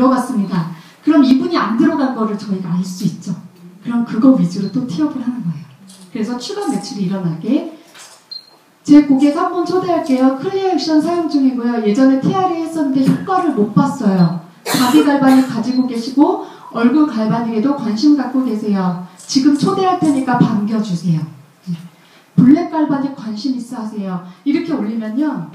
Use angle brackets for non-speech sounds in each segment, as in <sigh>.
들어갔습니다. 그럼 이분이 안 들어간 거를 저희가 알 수 있죠. 그럼 그거 위주로 또 티업을 하는 거예요. 그래서 추가 매출이 일어나게 제 고객 한 번 초대할게요. 클리어 액션 사용 중이고요. 예전에 TRE 했었는데 효과를 못 봤어요. 자기 갈바닉 가지고 계시고 얼굴 갈바닉에도 관심 갖고 계세요. 지금 초대할 테니까 반겨주세요. 블랙 갈바닉 관심 있어 하세요. 이렇게 올리면요.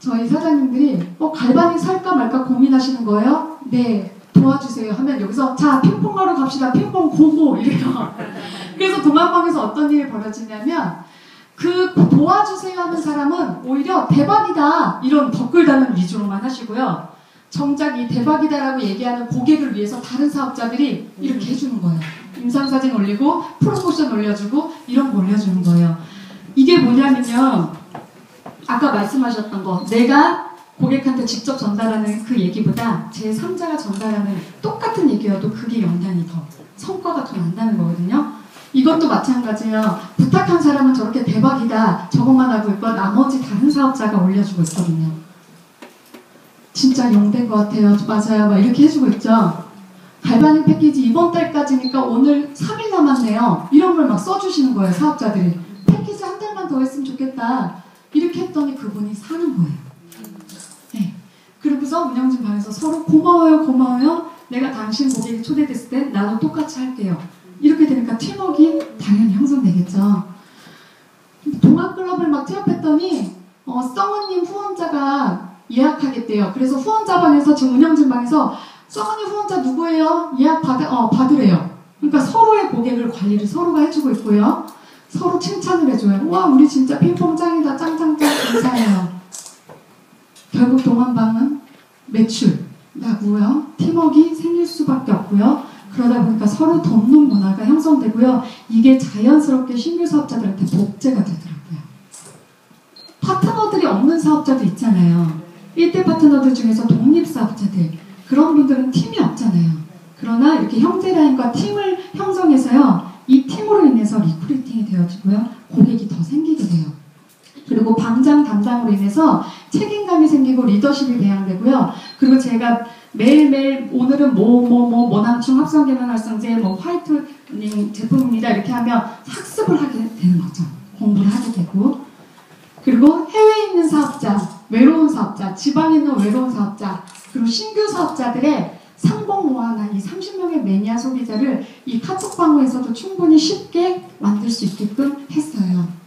저희 사장님들이 어, 갈바닉 살까 말까 고민하시는 거예요? 네. 도와주세요. 하면 여기서 자 핑퐁하러 갑시다. 핑퐁 고고. 이래요. <laughs> 그래서 동안방에서 어떤 일이 벌어지냐면 그 도와주세요 하는 사람은 오히려 대박이다. 이런 댓글 다는 위주로만 하시고요. 정작 이 대박이다라고 얘기하는 고객을 위해서 다른 사업자들이 이렇게 해주는 거예요. 임상사진 올리고 프로모션 올려주고 이런 거 올려주는 거예요. 이게 뭐냐면요 아까 말씀하셨던 거 내가 고객한테 직접 전달하는 그 얘기보다 제 3자가 전달하는 똑같은 얘기여도 그게 영향이 더 성과가 더 난다는 거거든요. 이것도 마찬가지예요. 부탁한 사람은 저렇게 대박이다 저것만 하고 있고 나머지 다른 사업자가 올려주고 있거든요. 진짜 용된 것 같아요. 맞아요. 막 이렇게 해주고 있죠. 갈바닉 패키지 이번 달까지니까 오늘 3일 남았네요. 이런 걸 막 써주시는 거예요. 사업자들이. 패키지 한 달만 더 했으면 좋겠다. 이렇게 했더니 그분이 사는 거예요. 그러고서 운영진 방에서 서로 고마워요, 고마워요. 내가 당신 고객이 초대됐을 때 나도 똑같이 할게요. 이렇게 되니까 팀워크 당연히 형성되겠죠. 동아클럽을 막 취업했더니 어, 성우님 후원자가 예약하겠대요. 그래서 후원자 방에서 지금 운영진 방에서 성우님 후원자 누구예요? 예약 받, 어, 받으래요. 그러니까 서로의 고객을 관리를 서로가 해주고 있고요. 서로 칭찬을 해줘요. 와 우리 진짜 핑퐁 짱이다 감사해요. 결국 동안방은 매출 나고요. 팀워크 생길 수밖에 없고요. 그러다 보니까 서로 돕는 문화가 형성되고요. 이게 자연스럽게 신규 사업자들한테 복제가 되더라고요. 파트너들이 없는 사업자도 있잖아요. 1대 파트너들 중에서 독립사업자들 그런 분들은 팀이 없잖아요. 그러나 이렇게 형제 라인과 팀을 형성해서요. 이 팀으로 인해서 리크루팅이 되어지고요. 고객이 더 생기게 돼요. 그리고 방장 담당으로 인해서 책임감이 생기고 리더십이 배양되고요. 그리고 제가 매일매일 오늘은 뭐 뭐뭐 모낭충 합성계면 활성제 뭐 화이트닝 제품입니다 이렇게 하면 학습을 하게 되는 거죠. 공부를 하게 되고 그리고 해외에 있는 사업자, 외로운 사업자, 지방에 있는 외로운 사업자 그리고 신규 사업자들의 상봉 모아나 이 30명의 매니아 소비자를 이 카톡 방어에서도 충분히 쉽게 만들 수 있게끔 했어요.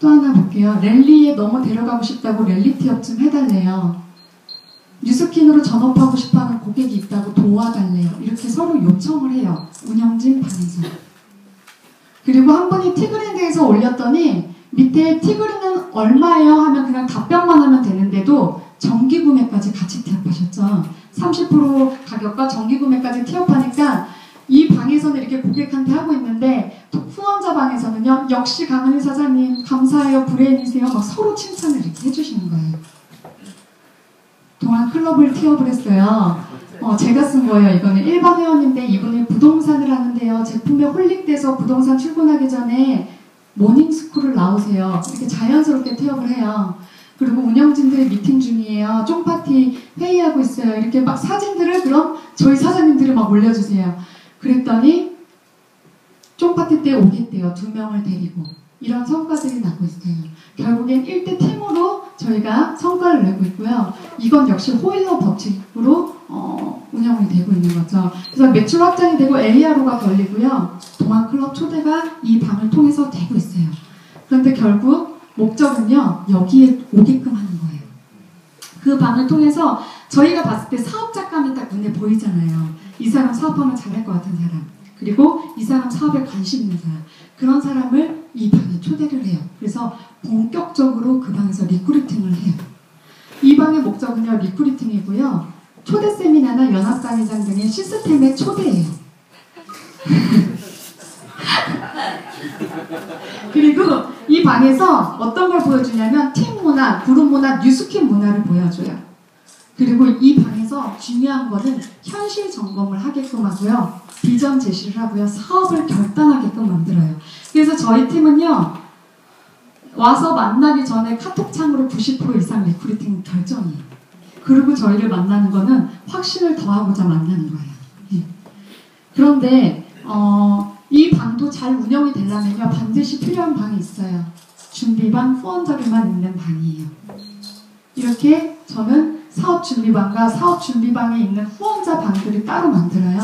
또 하나 볼게요. 랠리에 너무 데려가고 싶다고 랠리 티업 좀 해달래요. 뉴스킨으로 전업하고 싶어하는 고객이 있다고 도와달래요. 이렇게 서로 요청을 해요. 운영진 방에서. 그리고 한 분이 대해서 올렸더니 밑에 티그린은 얼마예요? 하면 그냥 답변만 하면 되는데도 정기 구매까지 같이 티업하셨죠. 30% 가격과 정기 구매까지 티업하니까 이 방에서는 이렇게 고객한테 하고 있는데 후원자 방에서는요 역시 강은희 사장님 감사해요 브레인이세요 막 서로 칭찬을 이렇게 해주시는 거예요 동안 클럽을 티업을 했어요 어, 제가 쓴 거예요 이거는 일반 회원인데 이분이 부동산을 하는데요 제품에 홀릭돼서 부동산 출근하기 전에 모닝스쿨을 나오세요 이렇게 자연스럽게 티업을 해요 그리고 운영진들의 미팅 중이에요. 쫑파티 회의하고 있어요. 이렇게 막 사진들을 그럼 저희 사장님들이 막 올려주세요. 그랬더니 쫑파티 때 오겠대요. 두 명을 데리고. 이런 성과들이 나고 있어요. 결국엔 1대 팀으로 저희가 성과를 내고 있고요. 이건 역시 호일러 법칙으로 어, 운영이 되고 있는 거죠. 그래서 매출 확장이 되고 ARO가 걸리고요. 동안클럽 초대가 이 방을 통해서 되고 있어요. 그런데 결국 목적은요. 여기에 오게끔 하는 거예요. 그 방을 통해서 저희가 봤을 때 사업자감이 딱 눈에 보이잖아요. 이 사람 사업하면 잘할 것 같은 사람. 그리고 이 사람 사업에 관심 있는 사람. 그런 사람을 이 방에 초대를 해요. 그래서 본격적으로 그 방에서 리크루팅을 해요. 이 방의 목적은요, 리크루팅이고요. 초대 세미나나 연합 강의장 등의 시스템의 초대예요. <laughs> 그리고 이 방에서 어떤 걸 보여주냐면 팀 문화, 그룹 문화, 뉴스킨 문화를 보여줘요. 그리고 이 방 에서 중요한 거는 현실 점검을 하게끔 하고요. 비전 제시를 하고요. 사업을 결단하게끔 만들어요. 그래서 저희 팀은요. 와서 만나기 전에 카톡창으로 90% 이상 리크루팅 결정이에요. 그리고 저희를 만나는 거는 확신을 더하고자 만나는 거예요. 예. 그런데 어, 이 방도 잘 운영이 되려면요 반드시 필요한 방이 있어요. 준비방 후원자들만 있는 방이에요. 이렇게 저는 사업 준비방과 사업 준비방에 있는 후원자 방들을 따로 만들어요.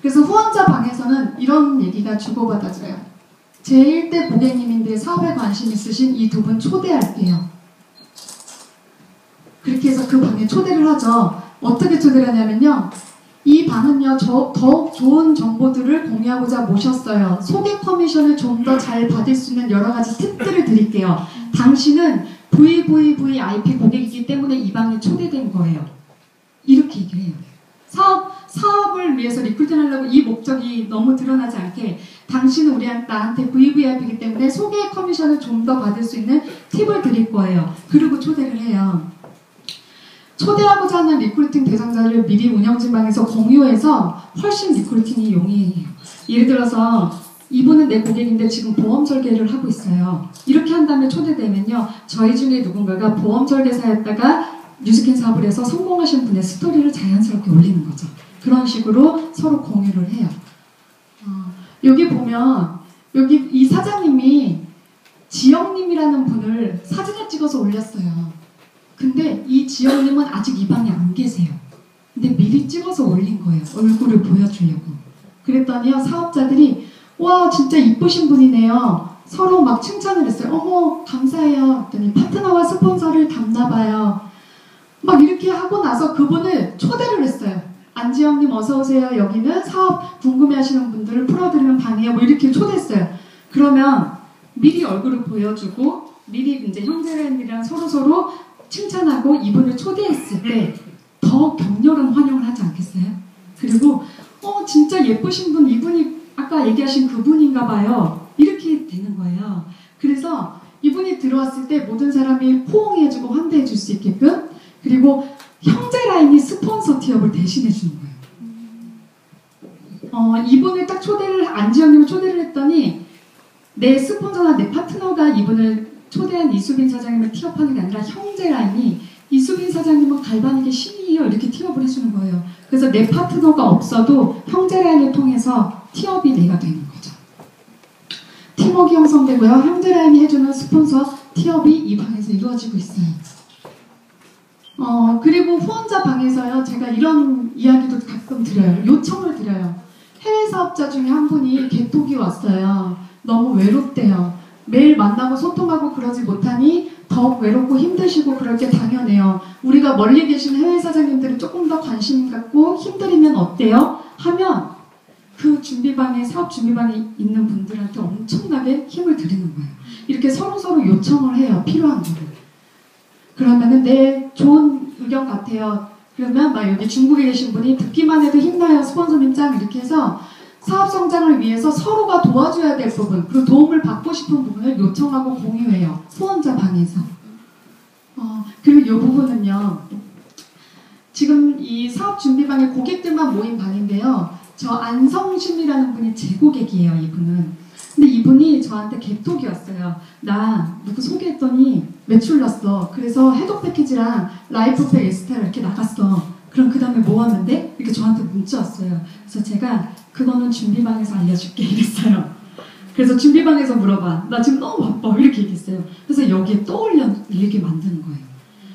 그래서 후원자 방에서는 이런 얘기가 주고받아져요. 제1대 고객님인데 사업에 관심 있으신 이 두 분 초대할게요. 그렇게 해서 그 방에 초대를 하죠. 어떻게 초대를 하냐면요. 이 방은요, 저, 더욱 좋은 정보들을 공유하고자 모셨어요. 소개 커미션을 좀 더 잘 받을 수 있는 여러 가지 팁들을 드릴게요. 당신은 VVVIP 고객이기 때문에 이 방에 초대된 거예요. 이렇게 얘기를 해요. 사업, 사업을 위해서 리크루팅 하려고 이 목적이 너무 드러나지 않게 당신은 우리 나한테 VVIP이기 때문에 소개 커미션을 좀 더 받을 수 있는 팁을 드릴 거예요. 그리고 초대를 해요. 초대하고자 하는 리크루팅 대상자를 미리 운영진방에서 공유해서 훨씬 리크루팅이 용이해요. 예를 들어서 이분은 내 고객인데 지금 보험 설계를 하고 있어요. 이렇게 한 다음에 초대되면요. 저희 중에 누군가가 보험 설계사였다가 뉴스캔 사업을 해서 성공하신 분의 스토리를 자연스럽게 올리는 거죠. 그런 식으로 서로 공유를 해요. 어, 여기 보면 여기 이 사장님이 지영님이라는 분을 사진을 찍어서 올렸어요. 근데 이 지영님은 아직 이 방에 안 계세요. 근데 미리 찍어서 올린 거예요. 얼굴을 보여주려고. 그랬더니요, 사업자들이, 와, 진짜 이쁘신 분이네요. 서로 막 칭찬을 했어요. 어머, 감사해요. 그랬더니 파트너와 스폰서를 담나봐요. 막 이렇게 하고 나서 그분을 초대를 했어요. 안지영님 어서 오세요. 여기는 사업 궁금해 하시는 분들을 풀어드리는 방이에요. 뭐 이렇게 초대했어요. 그러면 미리 얼굴을 보여주고 미리 이제 형제들이랑 서로 서로 칭찬하고 이분을 초대했을 때 더 격렬한 환영을 하지 않겠어요? 그리고 어 진짜 예쁘신 분 이분이 아까 얘기하신 그분인가 봐요. 이렇게 되는 거예요. 그래서 이분이 들어왔을 때 모든 사람이 포옹해주고 환대해 줄 수 있게끔 그리고 형제 라인이 스폰서 티업을 대신해 주는 거예요. 어, 이분을 딱 초대를 안지영님을 초대를 했더니 내 스폰서나 내 파트너가 이분을 초대한 이수빈 사장님을 티업하는 게 아니라 형제 라인이 이수빈 사장님은 갈바닉의 신이에요 이렇게 티업을 해주는 거예요. 그래서 내 파트너가 없어도 형제 라인을 통해서 티업이 내가 되는 거죠. 팀워크 형성되고요. 형제 라인이 해주는 스폰서 티업이 이 방에서 이루어지고 있어요. 어, 그리고 후원자 방에서요, 제가 이런 이야기도 가끔 드려요. 요청을 드려요. 해외 사업자 중에 한 분이 개톡이 왔어요. 너무 외롭대요. 매일 만나고 소통하고 그러지 못하니 더욱 외롭고 힘드시고 그럴 게 당연해요. 우리가 멀리 계신 해외 사장님들이 조금 더 관심 갖고 힘들이면 어때요? 하면 그 준비방에 사업 준비방에 있는 분들한테 엄청나게 힘을 드리는 거예요. 이렇게 서로 서로 요청을 해요. 필요한 거를. 그러면은 네 좋은 의견 같아요. 그러면 막 여기 중국에 계신 분이 듣기만 해도 힘나요. 스폰서님 짱 이렇게 해서 사업 성장을 위해서 서로가 도와줘야 될 부분 그리고 도움을 받고 싶은 부분을 요청하고 공유해요. 후원자 방에서. 어, 그리고 이 부분은요. 지금 이 사업 준비방에 고객들만 모인 방인데요. 저 안성심이라는 분이 제 고객이에요. 이분은. 근데 이분이 저한테 개톡이 왔어요. 나 누구 소개했더니 매출 났어. 그래서 해독 패키지랑 라이프팩 에스테라 이렇게 나갔어. 그럼 그 다음에 뭐 돼? 이렇게 저한테 문자 왔어요. 그래서 제가 그거는 준비방에서 알려줄게 이랬어요. 그래서 준비방에서 물어봐. 나 지금 너무 바빠. 이렇게 얘기했어요. 그래서 여기에 떠올려 일게 만드는 거예요.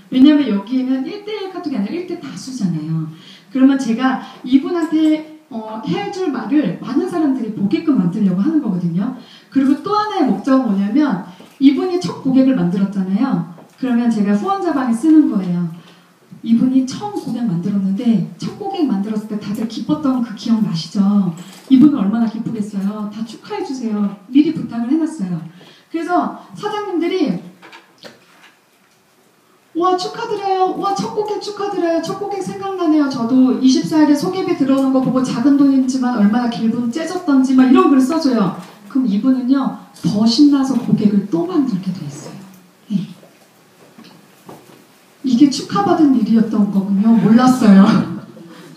왜냐면 여기에는 1대1 카톡이 아니라 1대 다수잖아요. 그러면 제가 이분한테 어, 해줄 말을 많은 사람들이 보게끔 만들려고 하는 거거든요. 그리고 또 하나의 목적은 뭐냐면 이분이 첫 고객을 만들었잖아요. 그러면 제가 후원자방에 쓰는 거예요. 이분이 처음 고객 만들었는데 첫 고객 만들었을 때 다들 기뻤던 그 기억 나시죠? 이분은 얼마나 기쁘겠어요. 다 축하해 주세요. 미리 부탁을 해놨어요. 그래서 사장님들이 와 축하드려요. 와 첫 고객 축하드려요. 첫 고객 생각나네요. 저도 24일에 소개비 들어오는 거 보고 작은 돈이지만 얼마나 길분 째졌던지 막 이런 글을 써줘요. 그럼 이분은요 더 신나서 고객을 또 만들게 돼 있어요. 네. 이게 축하받은 일이었던 거군요. 몰랐어요.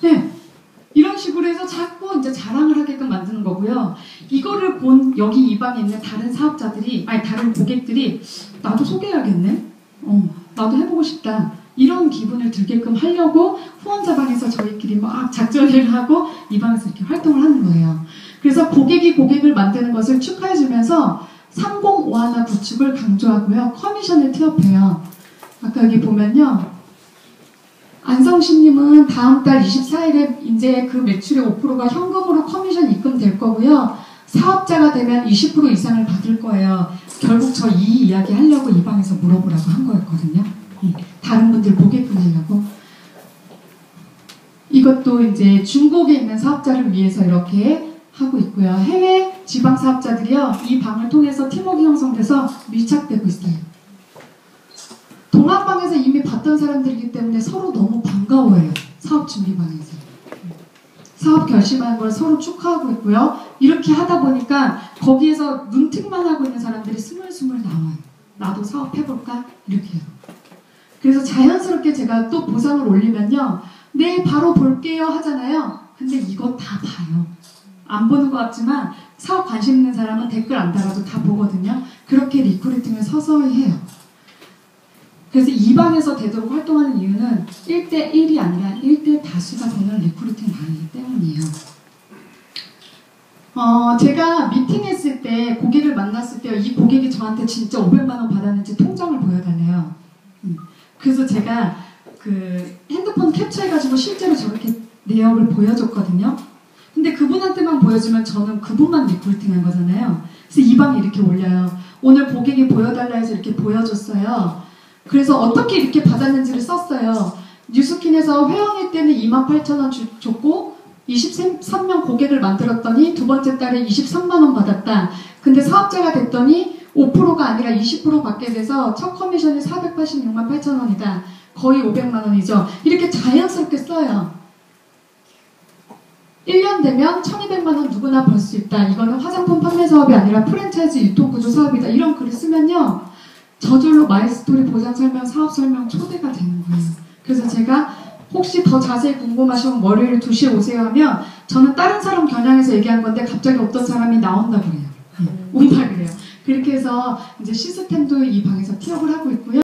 네. <laughs> 이런 식으로 해서 자꾸 이제 자랑을 하게끔 만드는 거고요. 이거를 본 여기 이 방에 있는 다른 사업자들이, 아니 다른 고객들이 나도 소개해야겠네. 어, 나도 해보고 싶다. 이런 기분을 들게끔 하려고 후원자 방에서 저희끼리 막 작전을 하고 이 방에서 이렇게 활동을 하는 거예요. 그래서 고객이 고객을 만드는 것을 축하해주면서 3051 구축을 강조하고요. 커미션을 티업해요. 아까 여기 보면요. 안성신님은 다음 달 24일에 이제 그 매출의 5%가 현금으로 커미션 입금될 거고요. 사업자가 되면 20% 이상을 받을 거예요. 결국 저 이 이야기 하려고 이 방에서 물어보라고 한 거였거든요. 예, 다른 분들 보게끔 하려고. 이것도 이제 중국에 있는 사업자를 위해서 이렇게 하고 있고요. 해외 지방 사업자들이요. 이 방을 통해서 팀워크 형성돼서 밀착되고 있어요. 동학방에서 이미 봤던 사람들이기 때문에 서로 너무 반가워해요. 사업 준비방에서. 사업 결심하는 걸 서로 축하하고 있고요. 이렇게 하다 보니까 거기에서 눈팅만 하고 있는 사람들이 스물스물 나와요. 나도 사업해볼까? 이렇게 해요. 그래서 자연스럽게 제가 또 보상을 올리면요. 네, 바로 볼게요 하잖아요. 근데 이거 다 봐요. 안 보는 것 같지만 사업 관심 있는 사람은 댓글 안 달아도 다 보거든요. 그렇게 리크루팅을 서서히 해요. 그래서 이 방에서 되도록 활동하는 이유는 1대 1이 아니라 1대 다수가 되는 리크루팅 방이기 때문이에요. 어, 제가 미팅했을 때 고객을 만났을 때 이 고객이 저한테 진짜 500만 원 받았는지 통장을 보여달래요. 음. 그래서 제가 그 핸드폰 캡처해가지고 실제로 저렇게 내역을 보여줬거든요. 근데 그분한테만 보여주면 저는 그분만 리크루팅한 거잖아요. 그래서 이 방에 이렇게 올려요. 오늘 고객이 보여달라 해서 이렇게 보여줬어요. 그래서 어떻게 이렇게 받았는지를 썼어요. 뉴스킨에서 회원일 때는 28,000원 줬고 23명 고객을 만들었더니 두 번째 달에 23만원 받았다. 근데 사업자가 됐더니 5%가 아니라 20% 받게 돼서 첫 커미션이 486만 8천원이다. 거의 500만 원이죠. 이렇게 자연스럽게 써요. 1년 되면 1200만 원 누구나 벌 수 있다. 이거는 화장품 판매 사업이 아니라 프랜차이즈 유통구조 사업이다. 이런 글을 쓰면요. 저절로 마이스토리 보장 설명, 사업 설명 초대가 되는 거예요. 그래서 제가 혹시 더 자세히 궁금하시면 월요일 2시에 오세요 하면 저는 다른 사람 겨냥해서 얘기한 건데 갑자기 어떤 사람이 나온다고 그래요. 온다 그래요. 그렇게 해서 이제 시스템도 이 방에서 티업을 하고 있고요.